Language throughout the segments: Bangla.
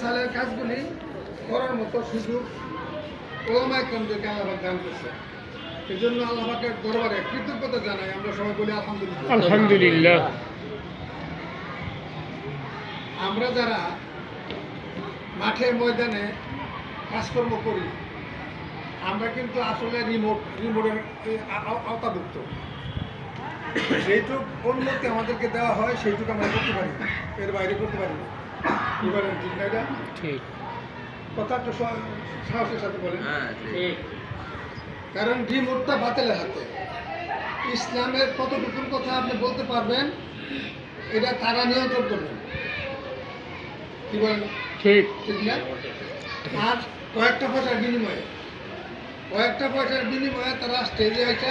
সালের কাজগুলি করার মতো সুযোগ ওলামায় কেন্দ্রকে আল্লাহ দান করছে। এই জন্য আল্লাহকে দরবারে কৃতজ্ঞতা জানাই। আমরা সবাই বলি আলহামদুলিল্লাহ। আলহামদুলিল্লাহ। আমরা যারা মাঠে ময়দানে কাজকর্ম করি আমরা কিন্তু আসলে রিমোট রিমোটের আওতাভুক্ত। সেইটুক অনুমতি আমাদেরকে দেওয়া হয় সেইটুকু আমরা করতে পারি এর বাইরে করতে পারি না। এবার ঠিক না এটা? ঠিক। কথা একটু সা- সাহসের সাথে বলেন। ঠিক। কারণ রিমোটটা বাতিলের হাতে। ইসলামের কতটুকু কথা আপনি বলতে পারবেন এটা তারা নিয়ন্ত্রণ করবেন কি বলেন? ঠিক। ঠিক না? আর কয়েকটা পয়সার বিনিময়ে। কয়েকটা পয়সার বিনিময়ে তারা স্টেজে এসে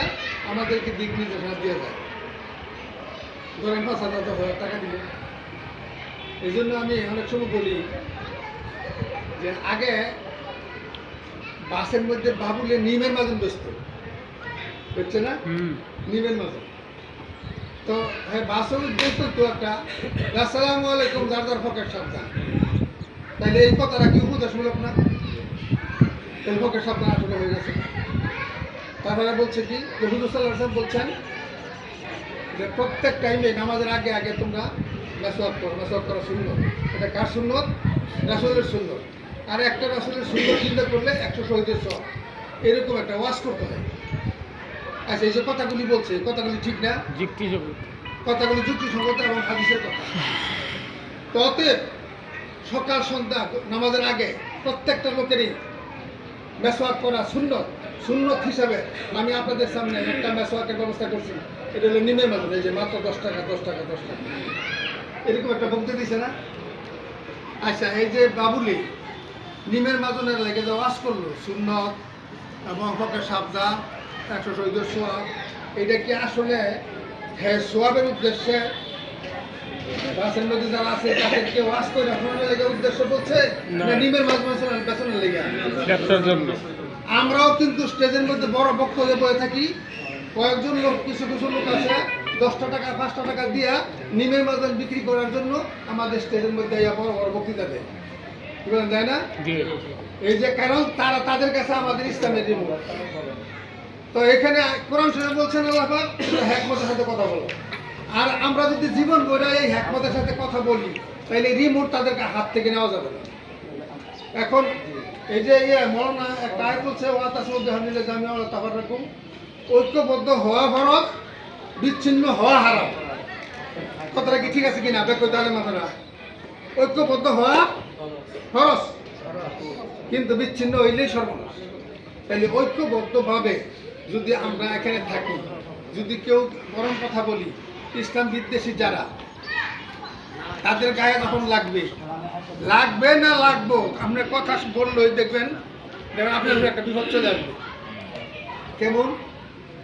আমাদেরকে দিক নির্দেশনা দিয়ে যায় ধরেন পাঁচ হাজার দশ হাজার টাকা দিল এই জন্য আমি অনেক সময় বলি যে আগে বাসের মধ্যে বাবুলে নিমের মাজন বসত। বুঝছে না? নিমের মাঝে তো হ্যাঁ বাসও দেখতো তো একটা। আসসালামু আলাইকুম যার যার ফকের সাবধান। তাহলে এই কথাটা কি উপদেশমূলক না? তাহলে ফকের সাবধান আসলে হয়ে গেছে। তারপরে বলছে কি হুজুর সাল্লাহ বলছেন যে প্রত্যেক টাইমে নামাজের আগে আগে তোমরা মেসওয়াক করো মেসওয়াক করা সুন্দর এটা কার সুন্দর রাসুলের সুন্দর আর একটা রাসুলের সুন্দর চিন্তা করলে একশো শহীদের সব এরকম একটা ওয়াশ করতে হয়। আচ্ছা এই যে কথাগুলি বলছে কথাগুলি ঠিক না? যুক্তি কথাগুলি যুক্তিসঙ্গত এবং হাদিসের কথা। তো সকাল সন্ধ্যা নামাজের আগে প্রত্যেকটা লোকেরই মেসওয়াক করা সুন্নত। সুন্নত হিসাবে আমি আপনাদের সামনে একটা মেসওয়াকের ব্যবস্থা করছি। এটা হলো নিমের মাঝে এই যে মাত্র দশ টাকা দশ টাকা দশ টাকা। এরকম একটা বলতে দিছে না? আচ্ছা এই যে বাবুলি নিমের মাজনের লেগে যে ওয়াশ করল সুন্নত এবং ফকের সাবধান একশো শহীদের সোয়াব এটা কি আসলে হ্যাঁ সোয়াবের উদ্দেশ্যে? বাসের মধ্যে যারা আছে তাদেরকে ওয়াশ করে আপনার লেগে উদ্দেশ্য বলছে? না। নিমের মাঝে বেতনের লেগে? ব্যবসার জন্য। আমরাও কিন্তু স্টেজের মধ্যে বড় বক্তব্যে বয়ে থাকি কয়েকজন লোক কিছু কিছু লোক আছে দশটা টাকা পাঁচটা টাকা দিয়া নিমের বাজার বিক্রি করার জন্য আমাদের স্টেজের মধ্যে বড় বড় বক্তৃতা দেয়। তাই না? এই যে কারণ তারা তাদের কাছে আমাদের ইসলামের তো এখানে কোরআন শরীফ বলছেন আল্লাহ পাক হ্যাকমতের সাথে কথা বলো। আর আমরা যদি জীবন বইটা এই হ্যাকমতের সাথে কথা বলি তাহলে রিমোট তাদেরকে হাত থেকে নেওয়া যাবে না। এখন এই যে ইয়ে মরনা একটা আয় বলছে ওয়াতা সৌদি হামিলে জামিয়া তাবার রাখুন ঐক্যবদ্ধ হওয়া ফরজ বিচ্ছিন্ন হওয়া হারাম কথাটা কি ঠিক আছে কিনা বেকর তাহলে মাথাটা। ঐক্যবদ্ধ হওয়া ফরজ কিন্তু বিচ্ছিন্ন হইলেই সর্বনাশ। তাহলে ঐক্যবদ্ধভাবে যদি আমরা এখানে থাকি, যদি কেউ গরম কথা বলি, ইসলাম বিদ্বেষী যারা, তাদের গায়ে যখন লাগবে। লাগবে না লাগবো? আপনার কথা বললেই দেখবেন দেখবেন আপনার একটা বিপদ চলে আসবে কেমন?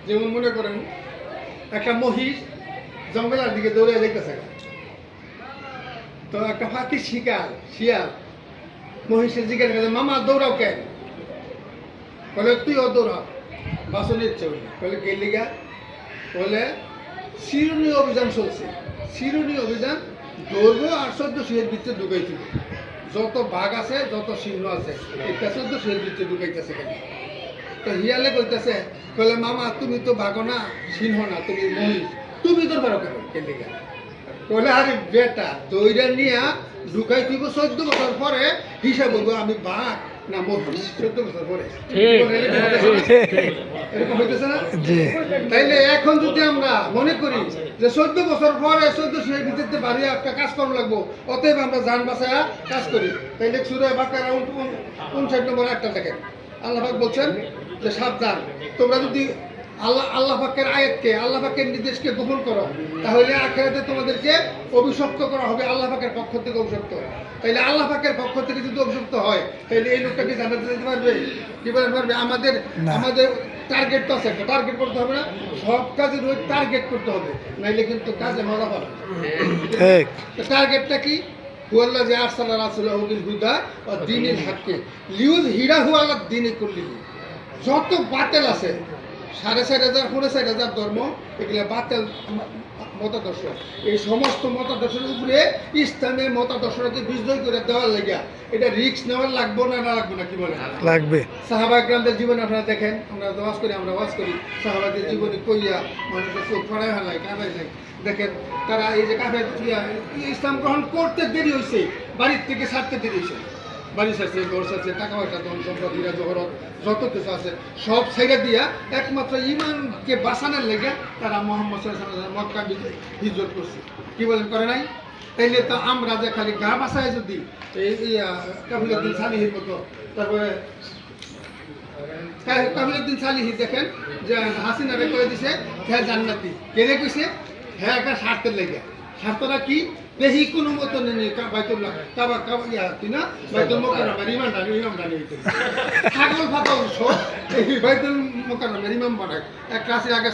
যেমন মনে করেন, একটা মহিষ জঙ্গলের দিকে দৌড়ে যেতেছে তো একটা ফাঁকি শিকার, শিয়াল, মহিষের জিজ্ঞাসা করে মামা, দৌড়াও কেন? বলে তুইও দৌড়াও। বাসন ইচ্ছে বলে, কে লিগা? বলে শিরুনি অভিযান চলছে। শিরুনি অভিযান দৌড়বো আর চোদ্দ সিঁড়ির ভিতরে ঢুকাইছিল যত বাঘ আছে, যত সিংহ আছে এটা চোদ্দ সিঁড়ির ভিতরে ঢুকাইতেছে কেন তো হিয়ালে কইতেছে বলে মামা তুমি তো ভাগো না সিংহ না তুমি মহিষ। তুমি তোর পারো কেন কে লিগা বলে আরে বেটা দইরা নিয়া ঢুকাই দিব চোদ্দ বছর পরে হিসাব বলব আমি বাঘ না মহিষ চোদ্দ বছর পরে। এরকম হইতেছে? না? তাইলে এখন যদি আমরা মনে করি যে চোদ্দ বছর পরে চোদ্দ সেই ভিতরে বাড়ি একটা কাজ করা লাগবো অতএব আমরা যান বাসায় কাজ করি। তাইলে সুরে বাকার উনষাট নম্বর একটা দেখেন। আল্লাহফাক বলছেন যে সাবধান। তোমরা যদি আল্লাহ আল্লাহ পাকের আয়াতকে আল্লাহ পাকের নির্দেশকে গ্রহণ করো তাহলে আখেরাতে তোমাদেরকে অভিশপ্ত করা হবে আল্লাহ পাকের পক্ষ থেকে অভিশপ্ত। তাইলে আল্লাহ পাকের পক্ষ থেকে যদি অভিশপ্ত হয় তাহলে এই লোকটা কি জানাতে যেতে পারবে? কি বলতে পারবে? আমাদের আমাদের টার্গেট তো আছে টার্গেট করতে হবে না? সব কাজের ওই টার্গেট করতে হবে নাইলে কিন্তু কাজে মজা পাবে ঠিক। টার্গেটটা কি? হুয়াল্লা যে আরসালা রাসুল হুবিল হুদা ও দিনের হাক্কে। লিউজ হিরা হুয়াল্লা দিনে করলি যত বাতেল আছে সাড়ে চার হাজার পনেরো চার হাজার ধর্ম এগুলো বাতিল মতাদর্শ। এই সমস্ত মতাদর্শের উপরে ইসলামের মতাদর্শটাকে বিজয় করে দেওয়ার লেগে এটা রিস্ক নেওয়ার লাগবো না না লাগবো না কি বলে লাগবে। সাহাবা গ্রামদের জীবন আপনারা দেখেন আমরা ওয়াজ করি আমরা ওয়াজ করি। সাহাবাদের জীবনী কইয়া মানুষের চোখ ফাড়ায় হালাই কাঁদায় যায়। দেখেন তারা এই যে কাফের ইসলাম গ্রহণ করতে দেরি হয়েছে বাড়ির থেকে ছাড়তে দেরি হয়েছে বাড়ি ছাড়ছে ঘর ছাড়ছে টাকা পয়সা, ধন সম্পদ, হীরা, জহরত, যত কিছু আছে, সব ছেড়ে দিয়া একমাত্র ইমানকে বাঁচানোর লেগে তারা মোহাম্মদ মক্কা হিজরত করছে। কি বলেন, করে নাই? তাইলে তো আমরা যে খালি গা বাসায় যদি এই কাবিলুদ্দিন সালিহির মতো, তারপরে কাবিলুদ্দিন সালিহি দেখেন যে হাসিনা রে কয়ে দিছে হ্যাঁ জান্নাতি কেনে কইছে? হ্যাঁ একটা স্বার্থের লেগে। স্বার্থটা কি? দেহি কোনো মতো নেই বাইতুল্লাহ কাবা কাবা ইয়া কি না বাইতুল মোকাররমের ইমাম ডানি ইমাম ডানি ছাগল ফাগল সব এই বাইতুল মোকাররমের ইমাম বানায় এক ক্লাসে আগে